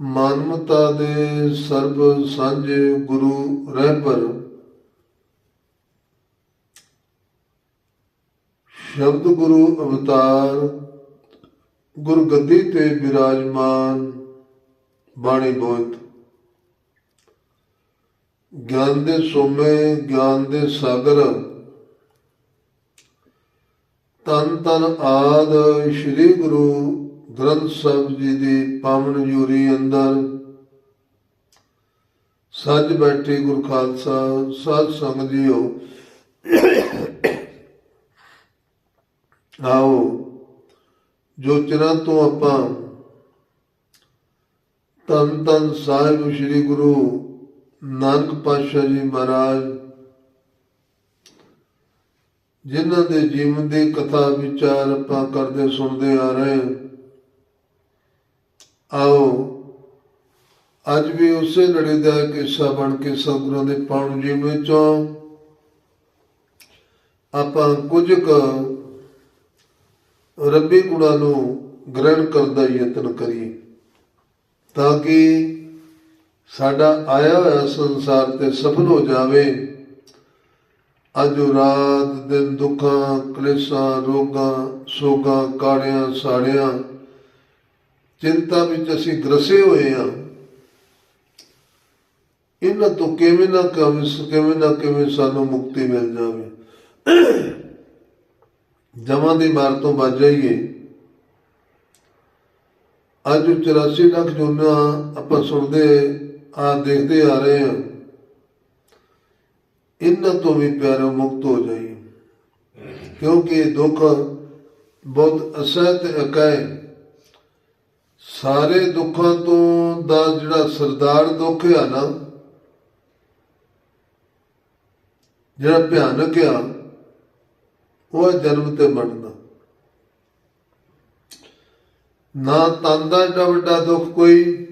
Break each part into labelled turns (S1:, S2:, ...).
S1: ਮਾਨਵਤਾ ਦੇ ਸਰਬ ਸਾਂਝੇ ਗੁਰੂ ਰਹਿਬਰ ਸ਼ਬਦ ਗੁਰੂ ਅਵਤਾਰ ਗੁਰਗੱਦੀ ਤੇ ਬਿਰਾਜਮਾਨ ਬਾਣੀ ਬੋਧ ਗਿਆਨ ਦੇ ਸੋਮੇ, ਗਿਆਨ ਦੇ ਸਾਗਰ, ਤਨ ਤਨ ਆਦ ਸ੍ਰੀ ਗੁਰੂ ਗ੍ਰੰਥ ਸਾਹਿਬ ਜੀ ਦੀ ਪਾਵਨ ਜੂਰੀ ਅੰਦਰ ਸੱਜ ਬੈਠੇ ਗੁਰ ਖਾਲਸਾ ਸਾਧ ਸੰਗਤ ਜੀਓ, ਆਓ ਜੋ ਚਿਰਾਂ ਤੋਂ ਆਪਾਂ ਤਨ ਤਨ ਸਾਹਿਬ ਸ੍ਰੀ ਗੁਰੂ ਨਾਨਕ ਪਾਤਸ਼ਾਹ ਜੀ ਮਹਾਰਾਜ, ਜਿਨ੍ਹਾਂ ਦੇ ਜੀਵਨ ਦੀ ਕਥਾ ਵਿਚਾਰ ਆਪਾਂ ਕਰਦੇ ਸੁਣਦੇ ਆ ਰਹੇ ਹਾਂ। ਆਓ। ਅੱਜ ਵੀ ਉਸੇ ਲੜੀ ਦਾ ਇੱਕ ਹਿੱਸਾ ਬਣ ਕੇ ਸਤਿਗੁਰਾਂ ਦੇ ਪਾਉਣ ਜੀਵਨ ਵਿੱਚੋਂ ਆਪਾਂ ਕੁਝ ਕੁ ਰੱਬੀ ਗੁਣਾਂ ਨੂੰ ਗ੍ਰਹਿਣ ਕਰਨ ਦਾ ਯਤਨ ਕਰੀਏ ਤਾਂ ਕਿ ਸਾਡਾ ਆਇਆ ਹੋਇਆ ਸੰਸਾਰ ਤੇ ਸਫਲ ਹੋ ਜਾਵੇ। ਅੱਜ ਰਾਤ ਦਿਨ ਦੁੱਖਾਂ, ਕਲੇਸ਼ਾਂ, ਰੋਗਾਂ, ਸੋਗਾਂ, ਕਾੜਿਆਂ, ਸਾੜਿਆਂ ਚਿੰਤਾ ਵਿੱਚ ਅਸੀਂ ਗਰਸੇ ਹੋਏ ਹਾਂ। ਇਹਨਾਂ ਤੋਂ ਕਿਵੇਂ ਨਾ ਕਿਵੇਂ ਕਿਵੇਂ ਨਾ ਕਿਵੇਂ ਸਾਨੂੰ ਮੁਕਤੀ ਮਿਲ ਜਾਵੇ। ਜਮਾਂ ਦੀ ਮਾਰ ਤੋਂ ਬਚ ਜਾਈਏ। ਅੱਜ 84 ਲੱਖ ਜੁਨਾ ਆਪਾਂ ਸੁਣਦੇ, ਆ ਦੇਖਦੇ ਆ ਰਹੇ ਹਾਂ। ਇਹਨਾਂ ਤੋਂ ਵੀ ਪਿਆਰੋ ਮੁਕਤ ਹੋ ਜਾਈਏ। ਕਿਉਂਕਿ ਦੁੱਖ ਬਹੁਤ ਅਸਹਿਤ ਇਕਾਏ ਸਾਰੇ ਦੁੱਖਾਂ ਤੋਂ ਦਾ ਜਿਹੜਾ ਸਰਦਾਰ ਦੁੱਖ ਆ ਨਾ, ਜਿਹੜਾ ਭਿਆਨਕ ਆ, ਉਹ ਹੈ ਜਨਮ ਤੇ ਮਰਨ। ਦਾ ਨਾ ਤਨ ਦਾ ਏਡਾ ਵੱਡਾ ਦੁੱਖ ਕੋਈ,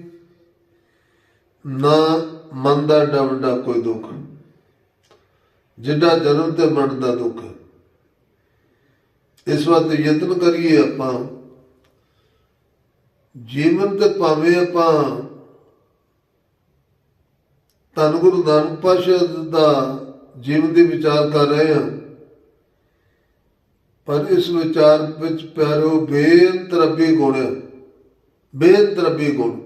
S1: ਨਾ ਮਨ ਦਾ ਏਡਾ ਵੱਡਾ ਕੋਈ ਦੁੱਖ। ਜਿੱਡਾ ਜਨਮ ਤੇ ਮਰਨ ਦਾ ਦੁੱਖ। ਇਸ ਵਾਸਤੇ ਯਤਨ ਕਰੀਏ ਆਪਾਂ। ਜੀਵਨ ਤੇ ਭਾਵੇਂ ਆਪਾਂ ਧੰਨ ਗੁਰੂ ਨਾਨਕ ਪਾਤਸ਼ਾਹ ਦਾ ਜੀਵਨ ਦੀ ਵਿਚਾਰ ਕਰ ਰਹੇ ਹਾਂ, ਪਰ ਇਸ ਵਿਚਾਰ ਵਿੱਚ ਪਿਆਰੋ, ਬੇਅੰਤ ਰੱਬੀ ਗੁਣ ਹੈ। ਬੇਅੰਤ ਰੱਬੀ ਗੁਣ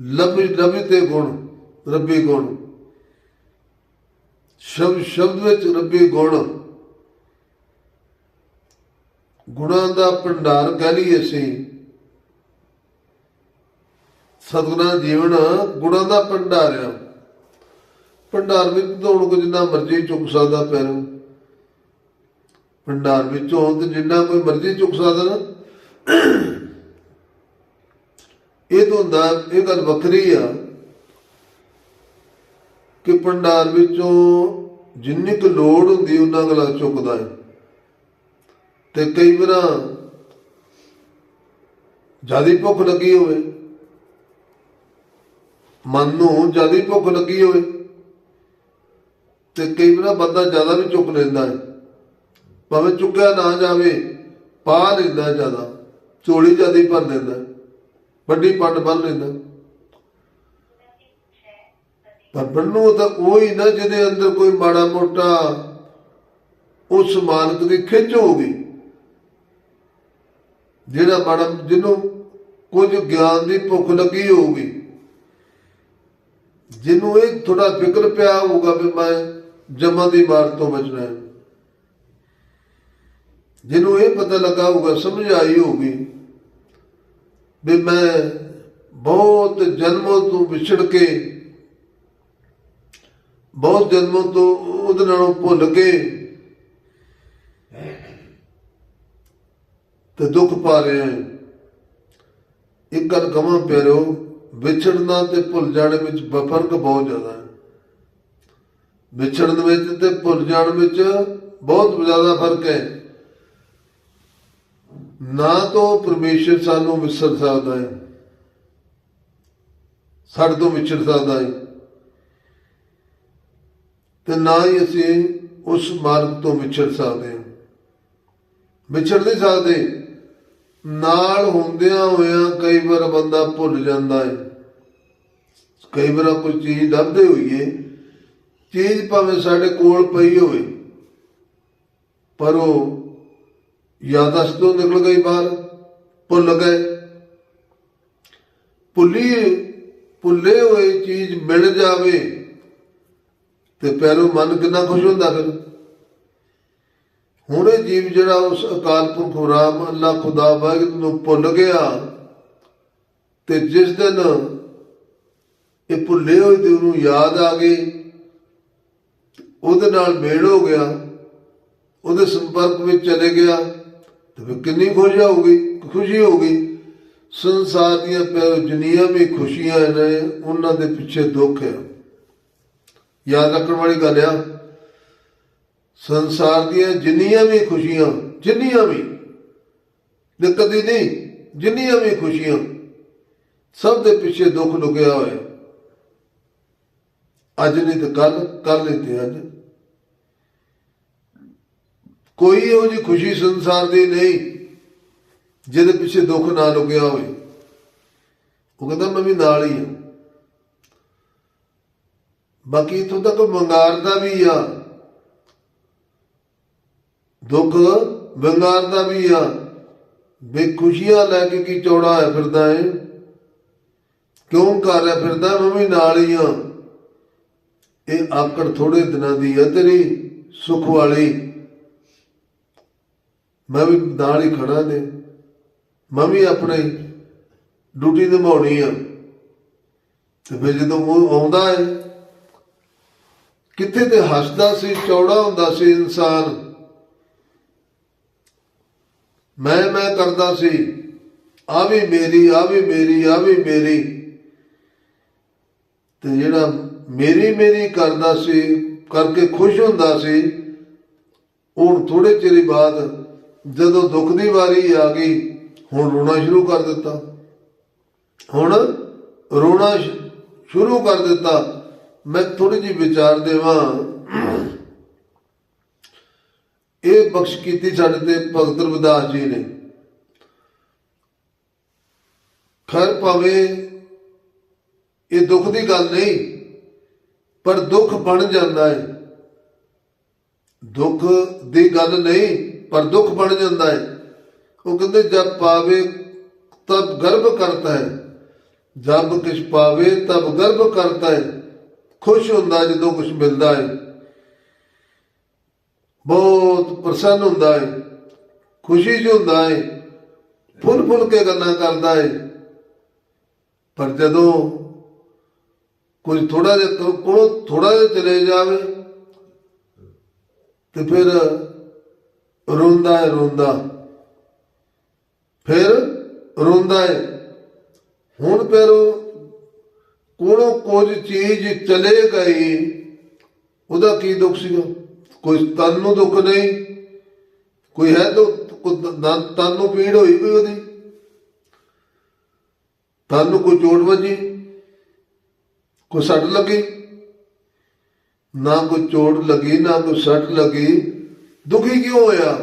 S1: ਲਬ ਲਬੀ ਤੇ ਗੁਣ, ਰੱਬੀ ਗੁਣ, ਸ਼ਬਦ ਸ਼ਬਦ ਵਿੱਚ ਰੱਬੀ ਗੁਣ, ਗੁਣਾਂ ਦਾ ਭੰਡਾਰ ਕਹਿ ਲਈਏ ਅਸੀਂ ਸਤਿਗੁਰਾਂ ਜੀਵਨ ਗੁਣਾਂ ਦਾ ਭੰਡਾਰ ਭੰਡਾਰ ਵਿੱਚ ਤਾਂ ਕੋ ਜਿੰਨਾ ਮਰਜ਼ੀ ਚੁੱਕ ਸਕਦਾ ਪੈਰੋਂ। ਭੰਡਾਰ ਵਿੱਚੋਂ ਤੇ ਜਿੰਨਾ ਕੋਈ ਮਰਜ਼ੀ ਚੁੱਕ ਸਕਦਾ ਨਾ। ਇਹ ਤਾਂ ਹੁੰਦਾ, ਇਹ ਗੱਲ ਵੱਖਰੀ ਆ ਕਿ ਭੰਡਾਰ ਵਿੱਚੋਂ ਜਿੰਨੀ ਕੁ ਲੋੜ ਹੁੰਦੀ ਉਹਨਾਂ ਗਲਾ ਚੁੱਕਦਾ ਹੈ ਤੇ ਕਈ ਵਾਰ ਜ਼ਿਆਦਾ ਭੁੱਖ ਲੱਗੀ ਹੋਵੇ। ਮਨ ਨੂੰ ਜ਼ਿਆਦਾ ਭੁੱਖ ਲੱਗੀ ਹੋਵੇ ਤੇ ਕਈ ਵਾਰ ਬੰਦਾ ਜ਼ਿਆਦਾ ਵੀ ਚੁੱਕ ਲੈਂਦਾ ਹੈ। ਭਾਵੇਂ ਚੁੱਕਿਆ ਨਾ ਜਾਵੇ, ਪਾ ਲੈਂਦਾ ਜ਼ਿਆਦਾ ਚੋਲੀ ਜ਼ਿਆਦਾ ਭਰ ਲੈਂਦਾ ਵੱਡੀ ਪੱਟ ਬੰਨ ਲੈਂਦਾ ਪਰ ਬੰਨੂ ਤਾਂ ਉਹ ਹੀ ਨਾ ਜਿਹਦੇ ਅੰਦਰ ਕੋਈ ਮਾੜਾ ਮੋਟਾ ਉਸ ਮਾਲਕ ਦੀ ਖਿੱਚ ਹੋਊਗੀ ਜਿਹੜਾ ਮਾੜਾ ਜਿਹਨੂੰ ਕੁਝ ਗਿਆਨ ਦੀ ਭੁੱਖ ਲੱਗੀ ਹੋਊਗੀ। ਜਿਹਨੂੰ ਇਹ ਥੋੜਾ ਫਿਕਰ ਪਿਆ ਹੋਊਗਾ ਵੀ ਮੈਂ ਜਮਾਂ ਦੀ ਮਾਰ ਤੋਂ ਬਚਣਾ ਹੈ। ਜਿਹਨੂੰ ਇਹ ਪਤਾ ਲੱਗਾ ਹੋਊਗਾ, ਸਮਝ ਆਈ ਹੋਊਗੀ ਵੀ ਮੈਂ ਬਹੁਤ ਜਨਮੋਂ ਤੋਂ ਵਿਛੜ ਕੇ, ਬਹੁਤ ਜਨਮੋਂ ਤੋਂ ਉਹਦੇ ਨਾਲੋਂ ਭੁੱਲ ਕੇ ਤੇ ਦੁੱਖ ਪਾ ਰਿਹਾ ਹਾਂ। ਇੱਕ ਗੱਲ ਕਵਾਂ ਪਿਆਰੋ ਵਿਛੜਨਾ ਤੇ ਭੁੱਲ ਜਾਣ ਵਿੱਚ ਬ- ਫ਼ਰਕ ਬਹੁਤ ਜ਼ਿਆਦਾ ਹੈ। ਵਿਛੜਨ ਵਿੱਚ ਤੇ ਭੁੱਲ ਜਾਣ ਵਿੱਚ ਬਹੁਤ ਜ਼ਿਆਦਾ ਫ਼ਰਕ ਹੈ। ਨਾ ਤਾਂ ਪਰਮੇਸ਼ਰ ਸਾਨੂੰ ਵਿਸਰ ਸਕਦਾ ਹੈ। ਸਾਡੇ ਤੋਂ ਵਿਛੜ ਸਕਦਾ ਹੈ। ਤੇ ਨਾ ਹੀ ਅਸੀਂ ਉਸ ਮਾਰਗ ਤੋਂ ਵਿਛੜ ਸਕਦੇ ਹਾਂ। ਵਿਛੜ ਨਹੀਂ ਸਕਦੇ। ਨਾਲ ਹੁੰਦਿਆਂ ਹੋਇਆਂ ਕਈ ਵਾਰ ਬੰਦਾ ਭੁੱਲ ਜਾਂਦਾ ਹੈ ਕਈ ਵਾਰ ਕੋਈ ਚੀਜ਼ ਲੱਭਦੇ ਹੋਈਏ, ਚੀਜ਼ ਭਾਵੇਂ ਸਾਡੇ ਕੋਲ ਪਈ ਹੋਵੇ, ਪਰ ਉਹ ਯਾਦਸ ਤੋਂ ਨਿਕਲ ਗਈ ਬਾਹਰ, ਭੁੱਲ ਗਏ। ਭੁੱਲੀ, ਭੁੱਲੇ ਹੋਏ ਚੀਜ਼ ਮਿਲ ਜਾਵੇ ਤੇ ਪੈਰੋਂ ਮਨ ਕਿੰਨਾ ਖੁਸ਼ ਹੁੰਦਾ ਫਿਰ। ਹੁਣ ਇਹ ਜੀਵ ਜਿਹੜਾ ਉਸ ਅਕਾਲ ਪੁਰਖ ਰਾਮ ਅੱਲਾ ਖੁਦਾ ਵਾਹਿਗੁਰੂ ਨੂੰ ਭੁੱਲ ਗਿਆ ਤੇ ਜਿਸ ਦਿਨ ਇਹ ਭੁੱਲੇ ਹੋਏ ਤੇ ਉਹਨੂੰ ਯਾਦ ਆ ਗਈ ਉਹਦੇ ਨਾਲ ਮੇਲ ਹੋ ਗਿਆ, ਉਹਦੇ ਸੰਪਰਕ ਵਿੱਚ ਚਲੇ ਗਿਆ, ਤੇ ਫਿਰ ਕਿੰਨੀ ਖੁਸ਼ੀ ਹੋਊਗੀ ਖੁਸ਼ੀ ਹੋਊਗੀ। ਸੰਸਾਰ ਦੀਆਂ ਪੈ- ਜਿੰਨੀਆਂ ਵੀ ਖੁਸ਼ੀਆਂ ਨੇ, ਉਹਨਾਂ ਦੇ ਪਿੱਛੇ ਦੁੱਖ ਹੈ। ਯਾਦ ਰੱਖਣ ਵਾਲੀ ਗੱਲ ਆ ਸੰਸਾਰ ਦੀਆਂ ਜਿੰਨੀਆਂ ਵੀ ਖੁਸ਼ੀਆਂ, ਜਿੰਨੀਆਂ ਵੀ, ਤੇ ਕਦੀ ਨਹੀਂ, ਜਿੰਨੀਆਂ ਵੀ ਖੁਸ਼ੀਆਂ, ਸਭ ਦੇ ਪਿੱਛੇ ਦੁੱਖ ਲੁਕਿਆ ਹੋਇਆ। ਅੱਜ ਨਹੀਂ ਤੇ ਕੱਲ ਕੱਲ ਨਹੀਂ ਤੇ ਅੱਜ। ਕੋਈ ਇਹੋ ਜਿਹੀ ਖੁਸ਼ੀ ਸੰਸਾਰ ਦੀ ਨਹੀਂ, ਜਿਹਦੇ ਪਿੱਛੇ ਦੁੱਖ ਨਾ ਲੁਕਿਆ ਹੋਵੇ। ਉਹ ਕਹਿੰਦਾ, ਮੈਂ ਵੀ ਨਾਲ ਹੀ ਹਾਂ। ਬਾਕੀ ਇਥੋਂ ਤੱਕ ਮੰਗਾਰਦਾ ਵੀ ਆ। ਦੁੱਖ ਵੰਗਾਰਦਾ ਵੀ ਆ। ਵੀ ਖੁਸ਼ੀਆਂ ਲੈ ਕੇ ਕੀ ਚੌੜਾ ਹੈ ਫਿਰਦਾ ਏ। ਕਿਉਂ ਕਰ ਰਿਹਾ ਫਿਰਦਾ? ਮੈਂ ਵੀ ਨਾਲ ਹੀ ਆ। ਇਹ ਆਕੜ ਥੋੜੇ ਦਿਨਾਂ ਦੀ ਆ ਤੇਰੀ ਸੁਖ ਵਾਲੀ। ਮੈਂ ਵੀ ਨਾਲ ਹੀ ਖੜਾ ਨੇ। ਮੈਂ ਵੀ ਆਪਣੇ ਡਿਊਟੀ ਨਿਭਾਉਣੀ ਆ। ਤੇ ਫਿਰ ਜਦੋਂ ਉਹ ਆਉਂਦਾ ਹੈ ਕਿੱਥੇ ਤੇ ਹੱਸਦਾ ਸੀ, ਚੌੜਾ ਹੁੰਦਾ ਸੀ ਇਨਸਾਨ। ਮੈਂ ਮੈਂ ਕਰਦਾ ਸੀ, ਆ ਵੀ ਮੇਰੀ, ਆ ਵੀ ਮੇਰੀ, ਆ ਵੀ ਮੇਰੀ। ਤੇ ਜਿਹੜਾ ਮੇਰੀ ਮੇਰੀ ਕਰਦਾ ਸੀ, ਕਰਕੇ ਖੁਸ਼ ਹੁੰਦਾ ਸੀ, ਹੁਣ ਥੋੜੇ ਚਿਰ ਬਾਅਦ ਜਦੋਂ ਦੁੱਖ ਦੀ ਵਾਰੀ ਆ ਗਈ, ਹੁਣ ਰੋਣਾ ਸ਼ੁਰੂ ਕਰ ਦਿੱਤਾ। ਹੁਣ ਰੋਣਾ ਸ਼- ਸ਼ੁਰੂ ਕਰ ਦਿੱਤਾ। ਮੈਂ ਥੋੜੀ ਜਿਹੀ ਵਿਚਾਰ ਦੇਵਾਂ। ਇਹ ਬਖਸ਼ ਕੀਤੀ ਸਾਡੇ ਤੇ ਭਗਤ ਰਵਿਦਾਸ ਜੀ ਨੇ। ਖਰ ਭਾਵੇਂ ਇਹ ਦੁੱਖ ਦੀ ਗੱਲ ਨਹੀਂ, ਪਰ ਦੁੱਖ ਬਣ ਜਾਂਦਾ ਹੈ ਦੁੱਖ ਦੀ ਗੱਲ ਨਹੀਂ, ਪਰ ਦੁੱਖ ਬਣ ਜਾਂਦਾ ਹੈ ਉਹ ਕਹਿੰਦੇ, ਜਦ ਪਾਵੇ ਤਬ ਗਰਭ ਕਰਤਾ ਹੈ ਜਬ ਕਿਛ ਪਾਵੇ ਤਬ ਗਰਭ ਕਰਤਾ ਹੈ ਖੁਸ਼ ਹੁੰਦਾ ਜਦੋਂ ਕੁਝ ਮਿਲਦਾ ਹੈ ਬਹੁਤ ਪ੍ਰਸੰਨ ਹੁੰਦਾ ਹੈ ਖੁਸ਼ੀ ਚ ਹੁੰਦਾ ਹੈ ਫੁੱਲ ਫੁੱਲ ਕੇ ਗੱਲਾਂ ਕਰਦਾ ਹੈ ਪਰ ਜਦੋਂ ਕੁਝ ਥੋੜਾ ਜਿਹਾ ਕੋਲੋਂ ਥੋੜਾ ਜਿਹਾ ਚਲੇ ਜਾਵੇ, ਤੇ ਫਿਰ ਰੋਂਦਾ ਹੈ ਰੋਂਦਾ। ਫਿਰ ਰੋਂਦਾ ਹੈ ਹੁਣ ਫਿਰ ਕੋਲੋਂ ਕੁਝ ਚੀਜ਼ ਚਲੇ ਗਈ, ਉਹਦਾ ਕੀ ਦੁੱਖ ਸੀਗਾ? ਕੋਈ ਤਨ ਨੂੰ ਦੁੱਖ ਨਹੀਂ ਕੋਈ ਹੈ ਤਾਂ ਕੋਈ ਤਨ ਨੂੰ ਪੀੜ ਹੋਈ ਕੋਈ ਉਹਦੀ। ਤਨ ਨੂੰ ਕੋਈ ਚੋਟ ਵੱਜੀ ਕੋਈ ਸੱਟ ਲੱਗੀ ਨਾ ਕੋਈ ਚੋਟ ਲੱਗੀ ਨਾ ਕੋਈ ਸੱਟ ਲੱਗੀ। ਦੁਖੀ ਕਿਉਂ ਹੋਇਆ?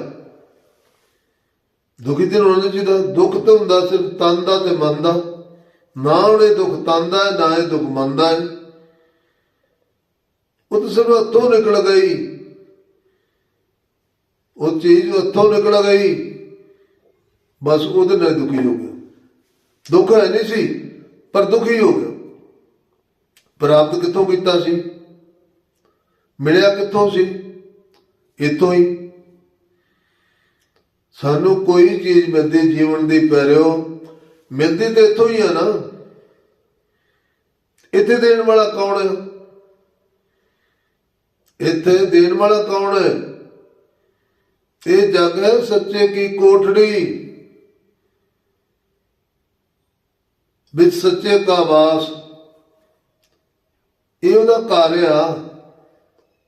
S1: ਦੁਖੀ ਤੇ ਹੋਣਾ ਨਹੀਂ ਚਾਹੀਦਾ। ਦੁੱਖ ਤਾਂ ਹੁੰਦਾ ਸਿਰਫ ਤਨ ਦਾ ਤੇ ਮਨ ਦਾ। ਨਾ ਉਹਨੇ ਦੁੱਖ ਤਨ ਦਾ ਹੈ, ਨਾ ਇਹ ਦੁੱਖ ਮਨ ਦਾ ਹੈ। ਉਹ ਤਾਂ ਸਿਰਫ ਹੱਥੋਂ ਨਿਕਲ ਗਈ। ਉਹ ਚੀਜ਼ ਹੱਥੋਂ ਨਿਕਲ ਗਈ। ਬਸ ਉਹਦੇ ਨਾਲ ਦੁਖੀ ਹੋ ਗਿਆ। ਦੁੱਖ ਹੈ ਨਹੀਂ ਸੀ, ਪਰ ਦੁਖੀ ਹੋ ਗਿਆ। ਪ੍ਰਾਪਤ ਕਿੱਥੋਂ ਕੀਤਾ ਸੀ? ਮਿਲਿਆ ਕਿੱਥੋਂ ਸੀ? ਇੱਥੋਂ ਹੀ। ਸਾਨੂੰ ਕੋਈ ਚੀਜ਼ ਮਿਲਦੀ ਜੀਵਨ ਦੀ ਪੈਰਿਓ ਮਿਲਦੀ ਤੇ ਇਥੋਂ ਹੀ ਆ ਨਾ। ਇੱਥੇ ਦੇਣ ਵਾਲਾ ਕੌਣ ਹੈ? ਇੱਥੇ ਦੇਣ ਵਾਲਾ ਕੌਣ ਹੈ? ਇਹ ਜਗ ਹੈ ਸੱਚੇ ਕੀ ਕੋਠੜੀ। ਵਿੱਚ ਸੱਚੇ ਕਾ ਵਾਸ। ਇਹ ਉਹਦਾ ਘਰ ਆ।